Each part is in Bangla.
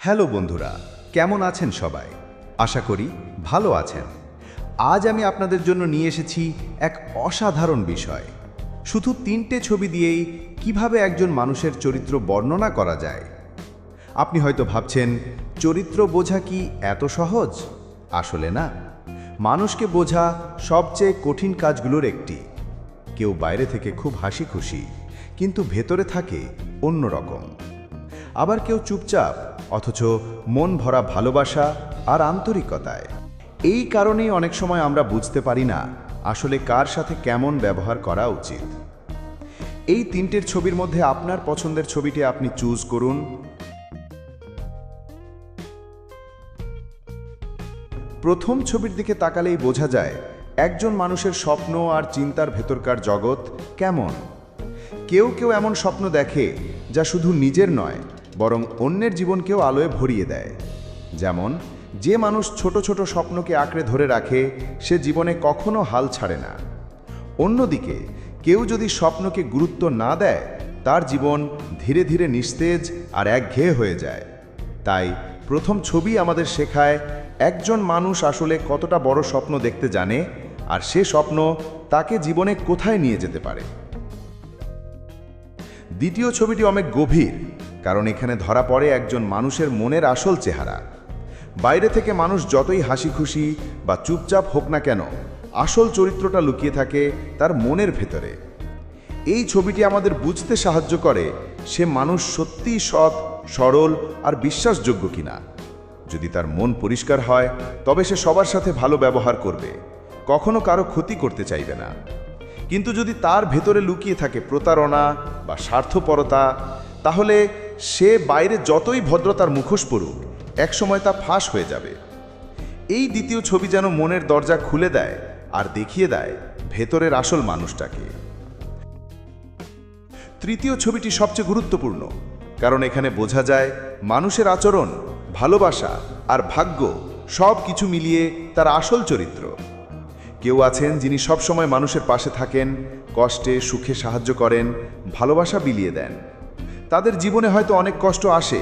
হ্যালো বন্ধুরা, কেমন আছেন সবাই? আশা করি ভালো আছেন। আজ আমি আপনাদের জন্য নিয়ে এসেছি এক অসাধারণ বিষয়। শুধু তিনটে ছবি দিয়েই কীভাবে একজন মানুষের চরিত্র বর্ণনা করা যায়? আপনি হয়তো ভাবছেন, চরিত্র বোঝা কি এত সহজ? আসলে না। মানুষকে বোঝা সবচেয়ে কঠিন কাজগুলোর একটি। কেউ বাইরে থেকে খুব হাসি খুশি কিন্তু ভেতরে থাকে অন্যরকম। আবার কেউ চুপচাপ অথচ মন ভরা ভালোবাসা আর আন্তরিকতায়। এই কারণেই অনেক সময় আমরা বুঝতে পারি না আসলে কার সাথে কেমন ব্যবহার করা উচিত। এই তিনটের ছবির মধ্যে আপনার পছন্দের ছবিটি আপনি চুজ করুন। প্রথম ছবির দিকে তাকালেই বোঝা যায় একজন মানুষের স্বপ্ন আর চিন্তার ভেতরকার জগৎ কেমন। কেউ কেউ এমন স্বপ্ন দেখে যা শুধু নিজের নয় বরং অন্যের জীবনকেও আলোয় ভরিয়ে দেয়। যেমন, যে মানুষ ছোট ছোট স্বপ্নকে আঁকড়ে ধরে রাখে, সে জীবনে কখনো হাল ছাড়ে না। অন্যদিকে, কেউ যদি স্বপ্নকে গুরুত্ব না দেয়, তার জীবন ধীরে ধীরে নিস্তেজ আর একঘেয়ে হয়ে যায়। তাই প্রথম ছবি আমাদের শেখায়, একজন মানুষ আসলে কতটা বড় স্বপ্ন দেখতে জানে আর সে স্বপ্ন তাকে জীবনে কোথায় নিয়ে যেতে পারে। দ্বিতীয় ছবিটি অনেক গভীর। কারণ এখানে ধরা পড়ে একজন মানুষের মনের আসল চেহারা। বাইরে থেকে মানুষ যতই হাসি খুশি বা চুপচাপ হোক না কেন, আসল চরিত্রটা লুকিয়ে থাকে তার মনের ভেতরে। এই ছবিটি আমাদের বুঝতে সাহায্য করে সে মানুষ সত্যিই সৎ, সরল আর বিশ্বাসযোগ্য কিনা। যদি তার মন পরিষ্কার হয়, তবে সে সবার সাথে ভালো ব্যবহার করবে, কখনো কারও ক্ষতি করতে চাইবে না। কিন্তু যদি তার ভেতরে লুকিয়ে থাকে প্রতারণা বা স্বার্থপরতা, তাহলে সে বাইরে যতই ভদ্রতার মুখোশ পড়ুক একসময় তা ফাঁস হয়ে যাবে। এই দ্বিতীয় ছবি যেন মনের দরজা খুলে দেয় আর দেখিয়ে দেয় ভেতরের আসল মানুষটাকে। তৃতীয় ছবিটি সবচেয়ে গুরুত্বপূর্ণ, কারণ এখানে বোঝা যায় মানুষের আচরণ, ভালোবাসা আর ভাগ্য সব কিছু মিলিয়ে তার আসল চরিত্র। কেউ আছেন যিনি সবসময় মানুষের পাশে থাকেন, কষ্টে, সুখে সাহায্য করেন, ভালোবাসা বিলিয়ে দেন। তাদের জীবনে হয়তো অনেক কষ্ট আসে,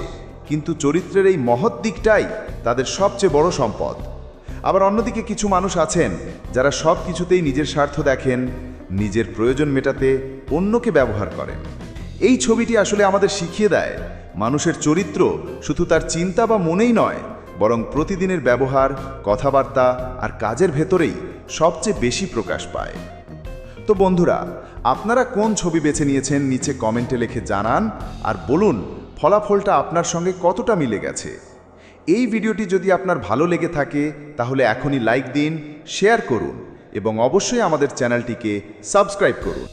কিন্তু চরিত্রের এই মহৎ দিকটাই তাদের সবচেয়ে বড় সম্পদ। আবার অন্যদিকে কিছু মানুষ আছেন যারা সব কিছুতেই নিজের স্বার্থ দেখেন, নিজের প্রয়োজন মেটাতে অন্যকে ব্যবহার করেন। এই ছবিটি আসলে আমাদের শিখিয়ে দেয়, মানুষের চরিত্র শুধু তার চিন্তা বা মনেই নয়, বরং প্রতিদিনের ব্যবহার, কথাবার্তা আর কাজের ভেতরেই সবচেয়ে বেশি প্রকাশ পায়। তো বন্ধুরা, আপনারা কোন ছবি বেছে নিয়েছেন নিচে কমেন্টে লিখে জানান, আর বলুন ফলাফলটা আপনার সঙ্গে কতটা মিলে গেছে। এই ভিডিওটি যদি আপনার ভালো লেগে থাকে, তাহলে এখনই লাইক দিন, শেয়ার করুন, এবং অবশ্যই আমাদের চ্যানেলটিকে সাবস্ক্রাইব করুন।